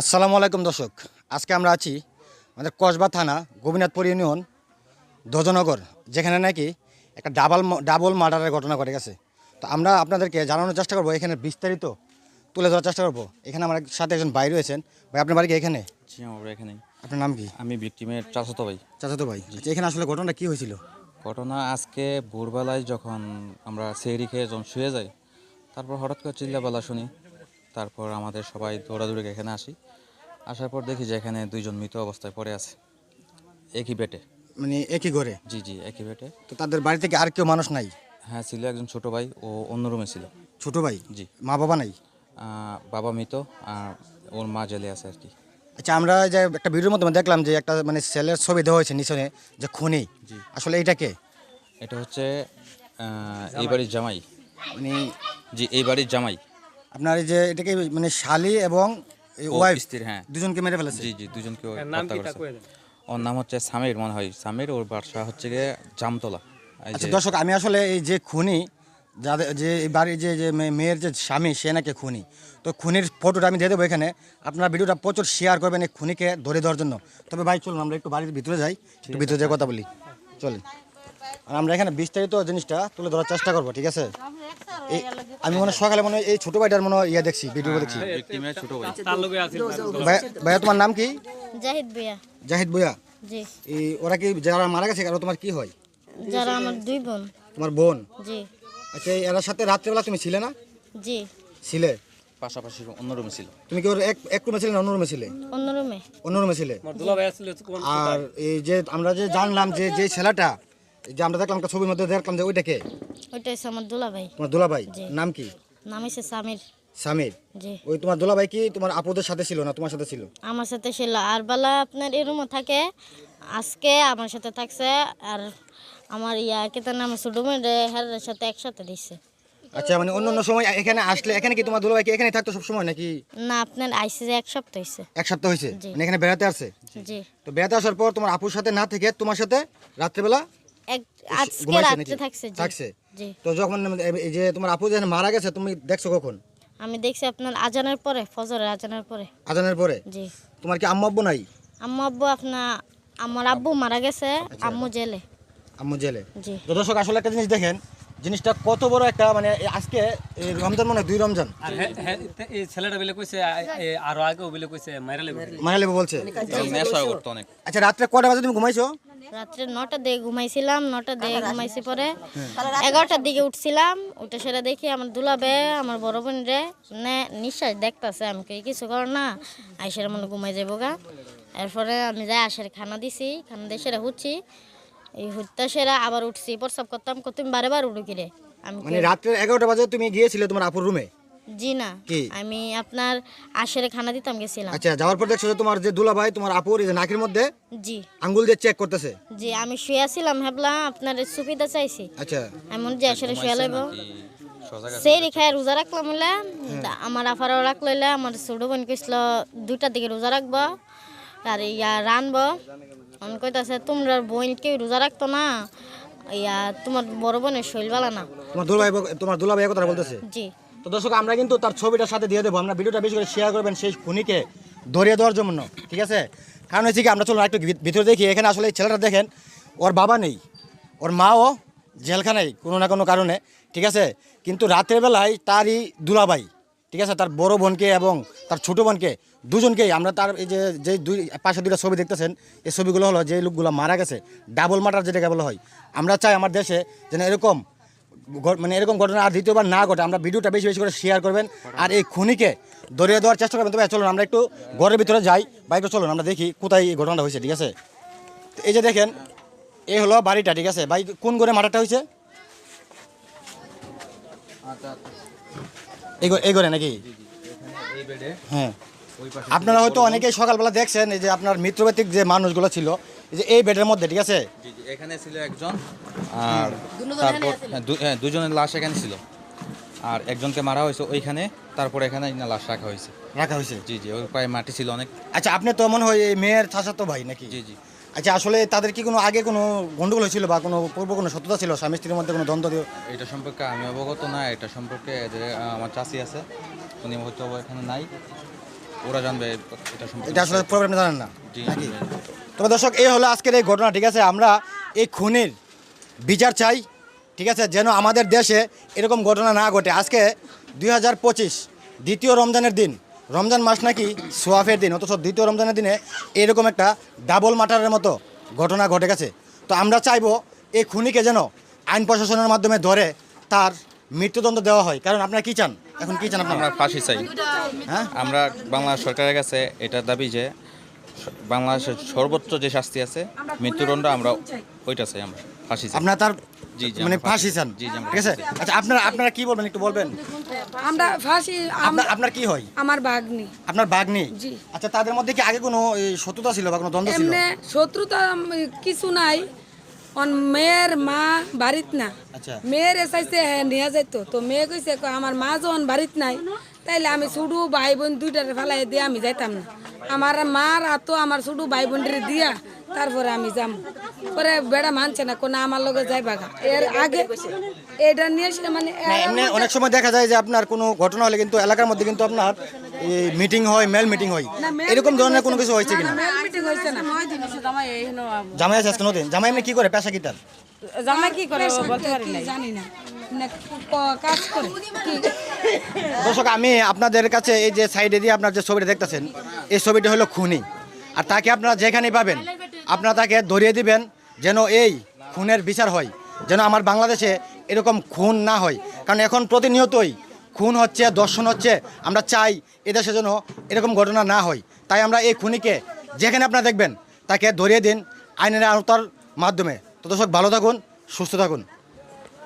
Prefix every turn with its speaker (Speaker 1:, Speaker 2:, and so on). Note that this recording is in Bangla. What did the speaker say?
Speaker 1: আসসালামু আলাইকুম দর্শক। আজকে আমরা আছি আমাদের কসবা থানা গোবিনাথপুর ইউনিয়ন ধ্বজনগর যেখানে নাকি একটা ডাবল ডাবল মার্ডারের ঘটনা ঘটে গেছে। তো আমরা আপনাদেরকে জানানোর চেষ্টা করব এখানে বিস্তারিত তুলে ধরার চেষ্টা করব। এখানে আমার সাথে একজন ভাই রয়েছেন। ভাই আপনার বাড়ি কি এখানে?
Speaker 2: জি আমরা এখানেই।
Speaker 1: আপনার নাম কি?
Speaker 2: আমি ভিক্টিমের চাচাতো ভাই।
Speaker 1: চাচাতো ভাই। আচ্ছা এখানে আসলে ঘটনাটা কি হয়েছিল?
Speaker 2: ঘটনা আজকে ভোরবেলায় যখন আমরা সেহরি খেয়ে যখন শুয়ে যাই তারপর হঠাৎ করে চিল্লাপালা শুনি। তারপর আমাদের সবাই দৌড়াদৌড়ি এখানে আসি। আসার পর দেখি যে এখানে দুইজন মৃত অবস্থায় পড়ে আছে। একই বেটে।
Speaker 1: মানে একই ঘরে?
Speaker 2: জি জি একই বেটে।
Speaker 1: তো তাদের বাড়ি থেকে আর কেউ মানুষ নাই?
Speaker 2: হ্যাঁ ছিল একজন ছোট ভাই ও অন্য রুমে ছিল।
Speaker 1: ছোট ভাই?
Speaker 2: জি।
Speaker 1: মা বাবা নাই?
Speaker 2: বাবা মৃত আর ওর মা জেলে আছে আর কি।
Speaker 1: আচ্ছা আমরা যে একটা ভিডিওর মধ্যে দেখলাম যে একটা মানে সেলের ছবি দেওয়া হয়েছে নিচনে যে খুনি।
Speaker 2: জি।
Speaker 1: আসলে এইটা কে?
Speaker 2: এটা হচ্ছে এই বাড়ির জামাই।
Speaker 1: মানে
Speaker 2: জি এই বাড়ির জামাই।
Speaker 1: আপনার এই যে এটাকে মানে শালি এবং ওয়াইফ
Speaker 2: স্ত্রী হ্যাঁ।
Speaker 1: দুজনকে মেরে ফেলেছে?
Speaker 2: জি জি দুজনকে ও হত্যা করেছে। ওর নাম হচ্ছে সামির মনে হয়। সামির ওর বাসা হচ্ছে গিয়ে জামতলা।
Speaker 1: আচ্ছা দর্শক আমি আসলে এই যে খুনি যাদের যে এই বাড়ির যে যে মেয়ের যে স্বামী সে নাকি খুনি। তো খুনির ফটোটা আমি দিয়ে দেবো এখানে। আপনারা ভিডিওটা প্রচুর শেয়ার করবেন এই খুনিকে ধরে দেওয়ার জন্য। তবে ভাই চলুন আমরা একটু বাড়ির ভিতরে যাই। একটু ভিতরে যাই কথা বলি। চলেন। আর আমরা এখানে বিস্তারিত জিনিসটা তুলে ধরার চেষ্টা করব ঠিক আছে? এই আমি মনে হয় সকালে মনে হয় এই ছোট ভাইটার মনে হয় ইয়ে দেখছি ভিডিও দেখছি।
Speaker 2: ভিক্টিমের ছোট ভাই।
Speaker 1: ভাই- ভাইয়া তোমার নাম কি?
Speaker 3: জাহিদ ভাইয়া।
Speaker 1: জাহিদ ভুইয়া?
Speaker 3: জি।
Speaker 1: এই ওরা কি যারা মারা গেছে আর তোমার কি হয়?
Speaker 3: যারা আমার দুই বোন।
Speaker 1: তোমার বোন?
Speaker 3: জি।
Speaker 1: আচ্ছা এই এরার সাথে রাত্রেবেলা তুমি ছিলে না?
Speaker 3: জি।
Speaker 1: ছিলে?
Speaker 2: পাশাপাশি অন্য রুমে ছিল।
Speaker 1: তুমি কি ওর এক এক রুমে ছিলে না অন্য রুমে ছিলে?
Speaker 3: অন্য রুমে।
Speaker 1: অন্য রুমে ছিলে? আর এই যে আমরা যে জানলাম যে যে ছেলেটা যে আমরা দেখলাম একটা ছবির মধ্যে দেখলাম যে ওইটা কে?
Speaker 3: ওইটা হচ্ছে আমার দুলা ভাই
Speaker 1: তোমার
Speaker 3: জি।
Speaker 1: নাম কি?
Speaker 3: নাম হচ্ছে সামির।
Speaker 1: সামির?
Speaker 3: জি।
Speaker 1: ওই তোমার কি তোমার আপুদের সাথে ছিল না তোমার সাথে ছিল?
Speaker 3: আমার সাথে ছিল। আর বেলা আপনার এই রুমে থাকে আজকে আমার সাথে থাকছে আর আমার ইয়া কেতার নাম হের সাথে একসাথে
Speaker 1: আচ্ছা মানে অন্য অন্য সময় এখানে আসলে এখানে কি তোমার দুলাভাই কি এখানে থাকতো সব সময় নাকি?
Speaker 3: না আপনার আইসে যে এক সপ্তাহ হয়েছে
Speaker 1: এক সপ্তাহ হয়েছে
Speaker 3: জি।
Speaker 1: মানে এখানে বেড়াতে আসছে?
Speaker 3: জি।
Speaker 1: তো বেড়াতে আসার পর তোমার আপুর সাথে না থেকে তোমার সাথে রাত্রেবেলা
Speaker 3: আজকে? রাত্রে থাকছে
Speaker 1: থাকছে? তো যখন এই যে তোমার আপু যেন মারা গেছে তুমি দেখছ কখন?
Speaker 3: আমি দেখছি আপনার আজানের পরে ফজরের আজানের পরে।
Speaker 1: আজানের পরে?
Speaker 3: জি।
Speaker 1: তোমার কি আম্মু আব্বু নাই?
Speaker 3: আম্মু আব্বু আপনার আমার আব্বু মারা গেছে আম্মু জেলে।
Speaker 1: আম্মু জেলে।
Speaker 3: জি।
Speaker 1: তো দর্শক আসলে একটা জিনিস দেখেন জিনিসটা কত বড় একটা মানে আজকে রমজান মানে দুই রমজান।
Speaker 4: আর এই ছেলেটা বলে কইছে আরও আগেও বলে কইছে মাইরা লেবে।
Speaker 1: মানে লেবু বলছে।
Speaker 2: নেশা করতো অনেক।
Speaker 1: আচ্ছা রাত্রে কটা বাজে তুমি ঘুমাইছো?
Speaker 3: রাত্রে নটা দিকে ঘুমাইছিলাম নটা দিকে ঘুমাইছি পরে এগারোটার দিকে উঠছিলাম উঠে সেটা দেখি আমার দুলাবে আমার বড় বোন রে মানে নিঃশ্বাস দেখতাছে আমি কিছু কর না আইসের মনে ঘুমাই যাব গা। এরপরে আমি যাই আসার খানা দিছি খানা দিয়ে সেটা হুচ্ছি এই হুত্তা সেরা আবার উঠছি প্রসাব করতাম কত তুমি বারে বার উঠু কিরে? আমি
Speaker 1: মানে রাত্রে এগারোটা বাজে তুমি গিয়েছিলে তোমার আপুর রুমে
Speaker 3: জি না
Speaker 1: কি?
Speaker 3: আমি আপনার আশেরে খানা দিতাম গেছিলাম।
Speaker 1: আচ্ছা যাওয়ার পর দেখছ যে তোমার যে দুলাভাই তোমার আপুর এই যে নাকের মধ্যে
Speaker 3: জি।
Speaker 1: আঙ্গুল দিয়ে চেক করতেছে?
Speaker 3: জি আমি শুয়েছিলাম ভাবলাম আপনার সুবিধা চাইছি।
Speaker 1: আচ্ছা।
Speaker 3: এমন যে আসলে শুয়ে লইব। সেই রেখায় রোজা রাখলাম হলে আমার আফারাও রাখ লইলে আমার ছোট বোন কইছিল দুইটার দিকে রোজা রাখব আর ইয়া রানবো। আমি কইতাছে তোমরা বোন কেউ রোজা রাখতো না ইয়া তোমার বড় বোনের শৈল বালা না।
Speaker 1: তোমার দুলাভাই ব- তোমার দুলাভাই এই কথা বলতেছে?
Speaker 3: জি।
Speaker 1: তো দর্শক, আমরা কিন্তু তার ছবিটার সাথে দিয়ে দেবো। আমরা ভিডিওটা বেশি করে শেয়ার করবেন সেই খুনিকে ধরিয়ে দেওয়ার জন্য, ঠিক আছে? কারণ হচ্ছে কি, আমরা চলুন একটু ভিতরে দেখি। এখানে আসলে ছেলেটা দেখেন, ওর বাবা নেই, ওর মাও জেলখানায় কোনো না কোনো কারণে, ঠিক আছে? কিন্তু রাতের বেলায় তারই দুলাভাই, ঠিক আছে? তার বড় বোনকে এবং তার ছোটো বোনকে দুজনকেই, আমরা তার এই যে যে দুই পাশে দুইটা ছবি দেখতেছেন, এই ছবিগুলো হলো যে লোকগুলো মারা গেছে ডাবল মার্টার যেটাকে বলা হয়। আমরা চাই আমার দেশে যেন এরকম মানে এরকম ঘটনা আর দ্বিতীয়বার না ঘটে। আমরা ভিডিওটা বেশি বেশি করে শেয়ার করবেন। আর এই খুনিকে ধরিয়ে দেওয়ার চেষ্টা করবেন। তবে চলুন, আমরা একটু ঘরের ভিতরে যাই। বাইকে চলুন, আমরা দেখি কোথায় এই ঘটনাটা হয়েছে, ঠিক আছে? এই যে দেখেন এই হলো বাড়িটা, ঠিক আছে? বাড়ি কোন ঘরে মাটাটা হয়েছে? এই ঘরে- নাকি? হ্যাঁ। আপনারা হয়তো অনেকেই সকালবেলা দেখছেন, এই যে আপনার মিত্রব্যতিক যে মানুষগুলো ছিল যে এই বেডের মধ্যে ঠিক আছে?
Speaker 2: জি, জি, এখানে ছিল একজন আর তারপর হ্যাঁ, হ্যাঁ, দুজনের লাশ এখানে ছিল। আর একজনকে মারা হয়েছে ওইখানে তারপর এখানে না লাশ রাখা হয়েছে।
Speaker 1: রাখা হয়েছে?
Speaker 2: জি জি ওই প্রায় মাটি ছিল অনেক।
Speaker 1: আচ্ছা আপনি তো মনে হয় এই মেয়ের চাচাতো ভাই নাকি?
Speaker 2: জি জি।
Speaker 1: আচ্ছা আসলে তাদের কি কোনো আগে কোনো গন্ডগোল হয়েছিল বা কোনো পূর্ব কোনো সত্যতা ছিল? স্বামী স্ত্রীর মধ্যে কোনো দ্বন্দ্ব?
Speaker 2: এটা সম্পর্কে আমি অবগত না এটা সম্পর্কে এদের আমার চাষি আছে। উনি হয়তো এখানে নাই। ওরা জানবে এটা সম্পর্কে।
Speaker 1: এটা আসলে প্রবলেম জানেন না?
Speaker 2: জি।
Speaker 1: তবে দর্শক এই হলো আজকের এই ঘটনা ঠিক আছে? আমরা এই খুনির বিচার চাই ঠিক আছে? যেন আমাদের দেশে এরকম ঘটনা না ঘটে। আজকে দুই হাজার পঁচিশ দ্বিতীয় রমজানের দিন রমজান মাস নাকি সোয়াফের দিন অথচ দ্বিতীয় রমজানের দিনে এরকম একটা ডাবল মাটারের মতো ঘটনা ঘটে গেছে। তো আমরা চাইব এই খুনিকে যেন আইন প্রশাসনের মাধ্যমে ধরে তার মৃত্যুদণ্ড দেওয়া হয়। কারণ আপনারা কি চান? এখন কি চান আপনারা?
Speaker 2: ফাঁসি চাই।
Speaker 1: হ্যাঁ?
Speaker 2: আমরা বাংলা সরকারের কাছে এটা দাবি যে বাংলাদেশের সর্বোচ্চ যে শাস্তি আছে মৃত্যুদণ্ড আমরা ওইটা চাই আমরা ফাঁসি চাই।
Speaker 1: আপনারা তার
Speaker 2: জি, জি,
Speaker 1: মানে
Speaker 2: আমরা
Speaker 1: ফাঁসি চান?
Speaker 2: জি, জি, আমরা
Speaker 1: ঠিক আছে। আচ্ছা আপনারা আপনারা কি বলবেন একটু বলবেন?
Speaker 5: আমরা ফাঁসি। আম-
Speaker 1: আপনার আপনার কি হয়?
Speaker 5: আমার ভাগ্নি।
Speaker 1: আপনার বাঘ নেই
Speaker 5: জি।
Speaker 1: আচ্ছা তাদের মধ্যে কি আগে কোনো এই, শত্রুতা ছিল বা কোনো দ্বন্দ্ব ছিল?
Speaker 5: এমনি শত্রুতা উম, কিছু নাই। অন মেয়ের মা বাড়িত না।
Speaker 1: আচ্ছা।
Speaker 5: মেয়ের এসাইছে হ্যাঁ নিয়ে যাইত। তো মেয়ে কইছে কয়, আমার মা যখন বাড়িত নাই তাইলে আমি শুধু ভাই বোন দুইটার ফেলাই দিয়ে আমি যাইতাম না। আমার মার আতো আমার শুধু ভাই বোনটারে দিয়া তারপরে আমি যাম। পরে বেড়া মানছে না কোনো আমার লগে যাই বাগা এর আগে এটা নিয়ে সে মানে
Speaker 1: এমনি অনেক সময় দেখা যায় যে আপনার কোনো ঘটনা হলে কিন্তু এলাকার মধ্যে কিন্তু আপনার মিটিং হয় মেল মিটিং হয়। এরকম ধরনের কোনো কিছু হয়েছে কিনা?
Speaker 5: মিটিং হয়েছে না।
Speaker 1: জামাই আছে আজকে নতুন জামাই এমনি কি করে? পেশা কি তার?
Speaker 5: জামাই কি করে? বলতে পারি না জানি না।
Speaker 1: দর্শক আমি আপনাদের কাছে এই যে সাইডে দিয়ে আপনার যে ছবিটা দেখতেছেন এই ছবিটা হলো খুনি। আর তাকে আপনারা যেখানেই পাবেন আপনারা তাকে ধরিয়ে দিবেন যেন এই খুনের বিচার হয়, যেন আমার বাংলাদেশে এরকম খুন না হয়। কারণ এখন প্রতিনিয়তই খুন হচ্ছে, দর্শন হচ্ছে। আমরা চাই এদেশে যেন এরকম ঘটনা না হয়। তাই আমরা এই খুনিকে যেখানে আপনারা দেখবেন, তাকে ধরিয়ে দিন আইনের আওতার মাধ্যমে। তো দর্শক, ভালো থাকুন, সুস্থ থাকুন।